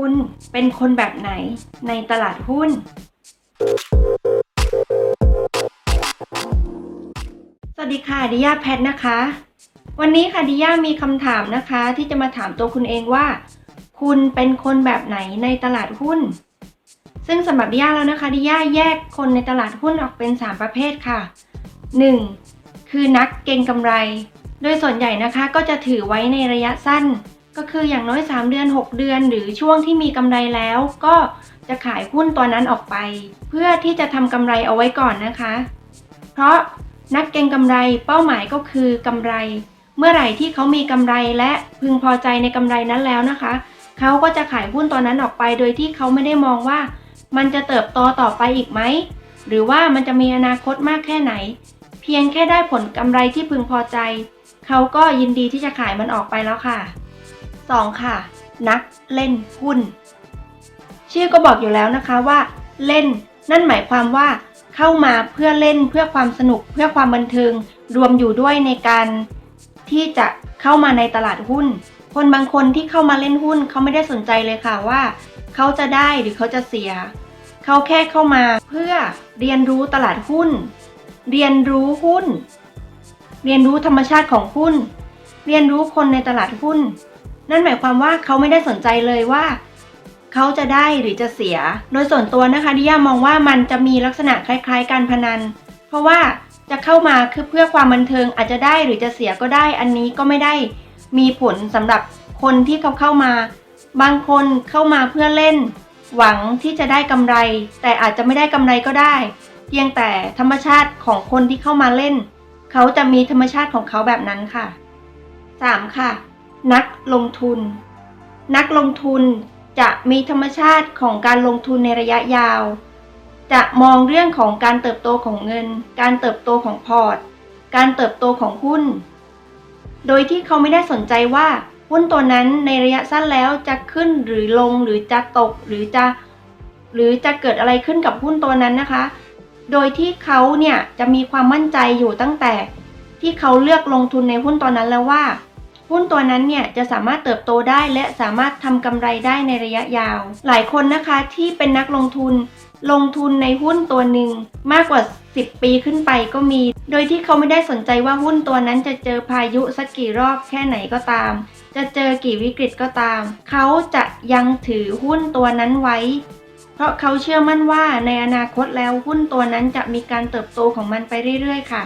คุณเป็นคนแบบไหนในตลาดหุ้น สวัสดีค่ะดิยาแพทนะคะ วันนี้ค่ะดิยามีคำถามนะคะ ที่จะมาถามตัวคุณเองว่า คุณเป็นคนแบบไหนในตลาดหุ้น ซึ่งสำหรับดิยาแล้วนะคะดิยาแยกคนในตลาดหุ้นออกเป็น 3 ประเภทค่ะ 1. คือนักเก็งกำไร โดยส่วนใหญ่นะคะก็จะถือไว้ในระยะสั้น ก็คืออย่างน้อย 3 เดือน 6 เดือน หรือช่วงที่มีกำไรแล้ว ก็จะขายหุ้นตัวนั้นออกไป เพื่อที่จะทำกำไรเอาไว้ก่อนนะคะ เพราะนักเก็งกำไรเป้าหมายก็คือกำไร เมื่อไหร่ที่เขามีกำไรและพึงพอใจในกำไรนั้นแล้วนะคะ เขาก็จะขายหุ้นตัวนั้นออกไป โดยที่เขาไม่ได้มองว่า มันจะเติบโตต่อไปอีกไหมหรือว่ามันจะมีอนาคตมากแค่ไหน เพียงแค่ได้ผลกำไรที่พึงพอใจ เขาก็ยินดีที่จะขายมันออกไปแล้วค่ะ 2. ค่ะ นักเล่นหุ้น ชื่อก็บอกอยู่แล้วนะคะว่า เล่น นั่นหมายความว่า เข้ามาเพื่อเล่นเพื่อความสนุกเพื่อความบันเทิงรวมอยู่ด้วยในการที่จะเข้ามาในตลาดหุ้น คนบางคนที่เข้ามาเล่นหุ้นเขาไม่ได้สนใจเลยค่ะว่า เขาจะได้หรือเขาจะเสีย เขาแค่เข้ามาเพื่อเรียนรู้ตลาดหุ้น เรียนรู้หุ้น เรียนรู้ธรรมชาติของหุ้น เรียนรู้คนในตลาดหุ้น นั่นหมายความว่าเขาไม่ได้สนใจเลยว่าเขาจะได้หรือจะเสีย โดยส่วนตัวนะคะดิยามองว่ามันจะมีลักษณะคล้าย ๆ การพนัน เพราะว่าจะเข้ามาคือเพื่อความบันเทิงอาจจะได้หรือจะเสียก็ได้ อันนี้ก็ไม่ได้มีผลสำหรับคนที่เขาเข้ามา บางคนเข้ามาเพื่อเล่น หวังที่จะได้กำไร แต่อาจจะไม่ได้กำไรก็ได้ เพียงแต่ธรรมชาติของคนที่เข้ามาเล่น เขาจะมีธรรมชาติของเขาแบบนั้นค่ะ 3. ค่ะ นักลงทุน นักลงทุนจะมีธรรมชาติของการลงทุนในระยะยาว จะมองเรื่องของการเติบโตของเงิน การเติบโตของพอร์ต การเติบโตของหุ้น โดยที่เขาไม่ได้สนใจว่าหุ้นตัวนั้นในระยะสั้นแล้วจะขึ้นหรือลงหรือจะตกหรือจะ หรือจะเกิดอะไรขึ้นกับหุ้นตัวนั้นนะคะ โดยที่เขาเนี่ยจะมีความมั่นใจอยู่ตั้งแต่ที่เขาเลือกลงทุนในหุ้นตัวนั้นแล้วว่า หุ้นตัวนั้นเนี่ยจะสามารถเติบโตได้และสามารถทำกำไรได้ในระยะยาว หลายคนนะคะที่เป็นนักลงทุน ลงทุนในหุ้นตัวหนึ่งมากกว่า 10 ปีขึ้นไปก็มี โดยที่เขาไม่ได้สนใจว่าหุ้นตัวนั้นจะเจอพายุสักกี่รอบแค่ไหนก็ตาม จะเจอกี่วิกฤตก็ตาม เขาจะยังถือหุ้นตัวนั้นไว้ เพราะเขาเชื่อมั่นว่าในอนาคตแล้วหุ้นตัวนั้นจะมีการเติบโตของมันไปเรื่อยๆ ค่ะ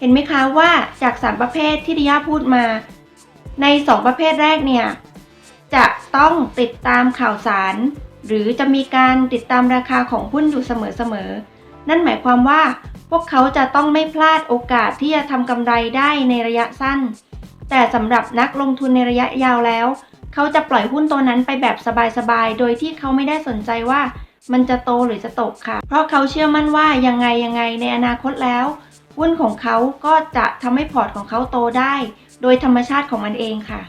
เห็นไหมคะว่าจากสามประเภทที่ดิยาพูดมา ใน 2 ประเภทแรกเนี่ย จะต้องติดตามข่าวสาร หรือจะมีการติดตามราคาของหุ้นอยู่เสมอๆ นั่นหมายความว่าพวกเขาจะต้องไม่พลาดโอกาสที่จะทำกำไรได้ในระยะสั้น แต่สำหรับนักลงทุนในระยะยาวแล้ว เขาจะปล่อยหุ้นตัวนั้นไปแบบสบายๆ โดยที่เขาไม่ได้สนใจว่ามันจะโตหรือจะตกค่ะ เพราะเขาเชื่อมั่นว่ายังไงยังไงในอนาคตแล้ว หุ้นของเขาก็จะทำให้พอร์ตของเขาโตได้ โดยธรรมชาติของมันเองค่ะ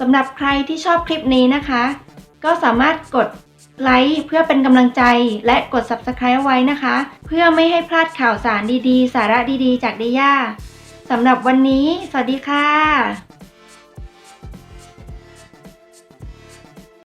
สำหรับใครที่ชอบคลิปนี้นะคะ ก็สามารถกดไลค์เพื่อเป็นกำลังใจและกด Subscribe ไว้นะคะ เพื่อไม่ให้พลาดข่าวสารดีๆ สาระดีๆ จากเดย่าสำหรับวันนี้ สวัสดีค่ะ